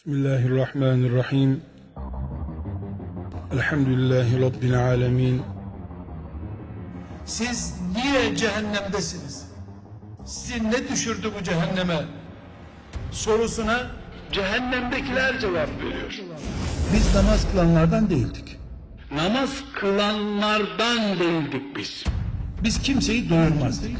Bismillahirrahmanirrahim. Elhamdülillahi Rabbil alemin. Siz niye cehennemdesiniz? Sizi ne düşürdü bu cehenneme? Sorusuna cehennemdekiler cevap veriyor. Biz namaz kılanlardan değildik. Namaz kılanlardan değildik biz. Biz kimseyi doyurmazdık.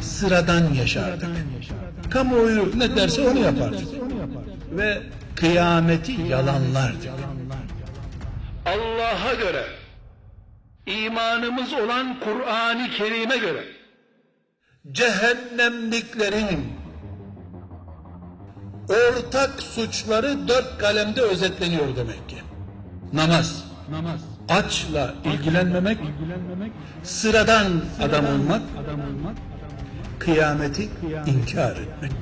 Sıradan yaşardık. Kamuoyu ne derse onu yapardık. Ve kıyameti yalanlardık. Allah'a göre, imanımız olan Kur'an-ı Kerim'e göre, cehennemliklerin ortak suçları dört kalemde özetleniyor demek ki. Namaz, Namaz, açla ilgilenmemek, sıradan adam olmak, kıyameti inkar etmek.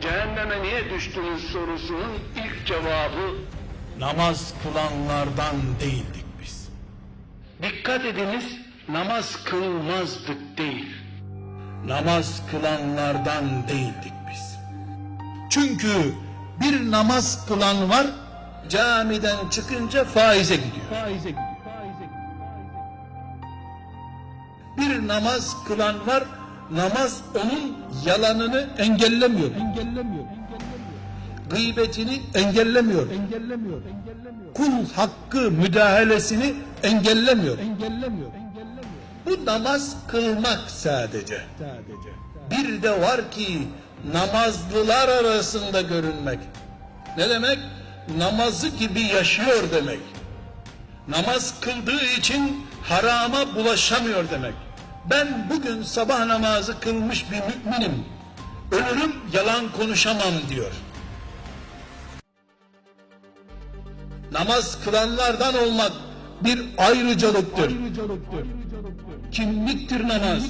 cehenneme niye düştünüz sorusunun ilk cevabı, Namaz kılanlardan değildik biz. dikkat ediniz, namaz kılmazdık değil. Namaz kılanlardan değildik biz. Çünkü bir namaz kılan var, camiden çıkınca faize gidiyor. Bir namaz kılan var, namaz onun yalanını engellemiyor. Gıybetini engellemiyor. Kul hakkı müdahalesini engellemiyor. Bu namaz kılmak sadece. Bir de var ki namazlılar arasında görünmek. Ne demek? Namazı gibi yaşıyor demek. Namaz kıldığı için harama bulaşamıyor demek. Ben bugün sabah namazı kılmış bir müminim. Ölürüm yalan konuşamam diyor. Namaz kılanlardan olmak bir ayrıcalıktır. Kimliktir namaz.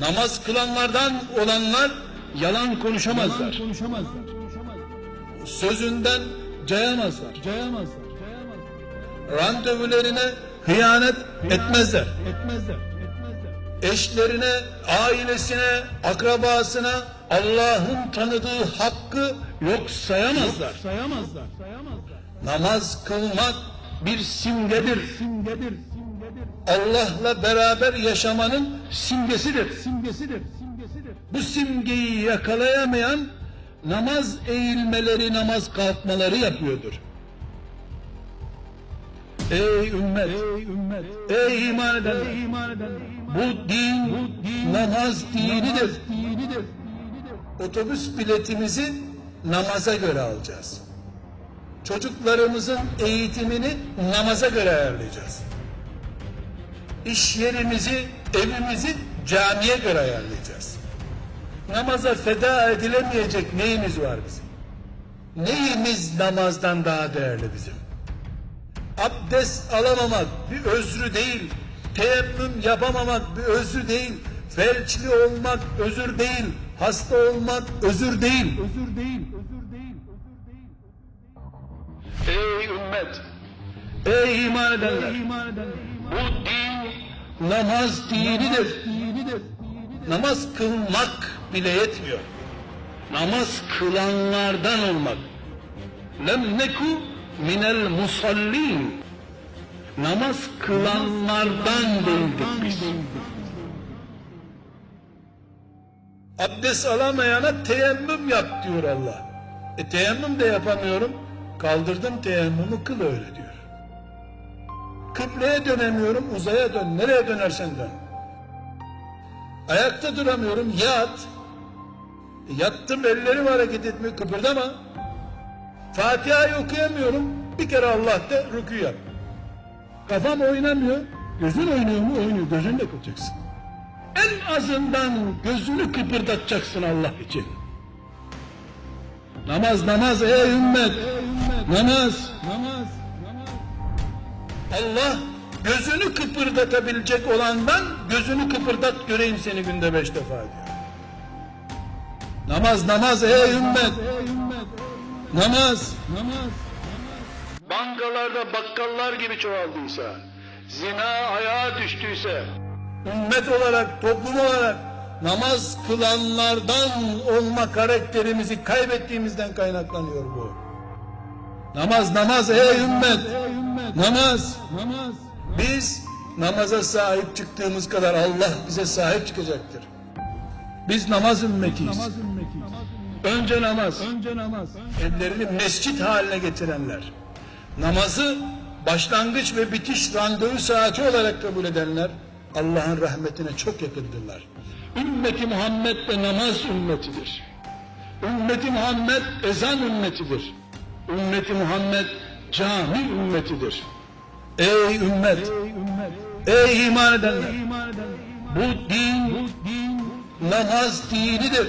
Namaz kılanlardan olanlar yalan konuşamazlar. Sözünden cayamazlar. Randevularına hıyanet etmezler. Eşlerine, ailesine, akrabasına Allah'ın tanıdığı hakkı yok sayamazlar. Namaz kılmak bir simgedir. Allah'la beraber yaşamanın simgesidir. Bu simgeyi yakalayamayan namaz eğilmeleri, namaz kalkmaları yapıyordur. Ey ümmet, ey iman edenler, bu din, namaz dinidir. Otobüs biletimizi namaza göre alacağız. Çocuklarımızın eğitimini namaza göre ayarlayacağız. İş yerimizi, evimizi camiye göre ayarlayacağız. Namaza feda edilemeyecek neyimiz var bizim? Neyimiz namazdan daha değerli bizim? Abdest alamamak bir özrü değil. Teyemmüm yapamamak bir özrü değil. Felçli olmak özür değil. Hasta olmak özür değil. Özür değil. Ey ümmet, Ey iman edenler. bu din Namaz dinidir. Namaz kılmak bile yetmiyor. namaz kılanlardan olmak. Lem neku minel musallin. Namaz kılanlardan değildik biz. abdest alamayana teyemmüm yap diyor Allah. E teyemmüm de yapamıyorum. Kaldırdım teyemmümü kıl öyle diyor. Kıbleye dönemiyorum uzaya dön. Nereye dönersen dön. Ayakta duramıyorum yat. E yattım ellerim hareket etmiyor kıpırdama. Fatiha'yı okuyamıyorum. Bir kere Allah de rükû yap. Kafam oynamıyor. Gözün oynuyor mu? Oynuyor. Gözünü de kıpacaksın. En azından gözünü kıpırdatacaksın Allah için. Namaz namaz ey ümmet. Namaz. Namaz. Allah gözünü kıpırdatabilecek olandan gözünü kıpırdat göreyim seni günde beş defa diyor. Namaz namaz ey ümmet. Namaz. Namaz. Bankalarda bakkallar gibi çoğaldıysa, zina ayağa düştüyse, Ümmet olarak, toplum olarak namaz kılanlardan olma karakterimizi kaybettiğimizden kaynaklanıyor bu. Namaz namaz ey ümmet. Namaz. Namaz. Biz namaza sahip çıktığımız kadar Allah bize sahip çıkacaktır. Biz namaz ümmetiyiz. Önce namaz. Önce namaz. Evlerini mescit haline getirenler. Namazı başlangıç ve bitiş randevu saati olarak kabul edenler Allah'ın rahmetine çok yakındırlar. Ümmeti Muhammed de namaz ümmetidir. Ümmeti Muhammed ezan ümmetidir. Ümmeti Muhammed cami ümmetidir. Ey ümmet! Ey iman edenler! Bu din, namaz dinidir.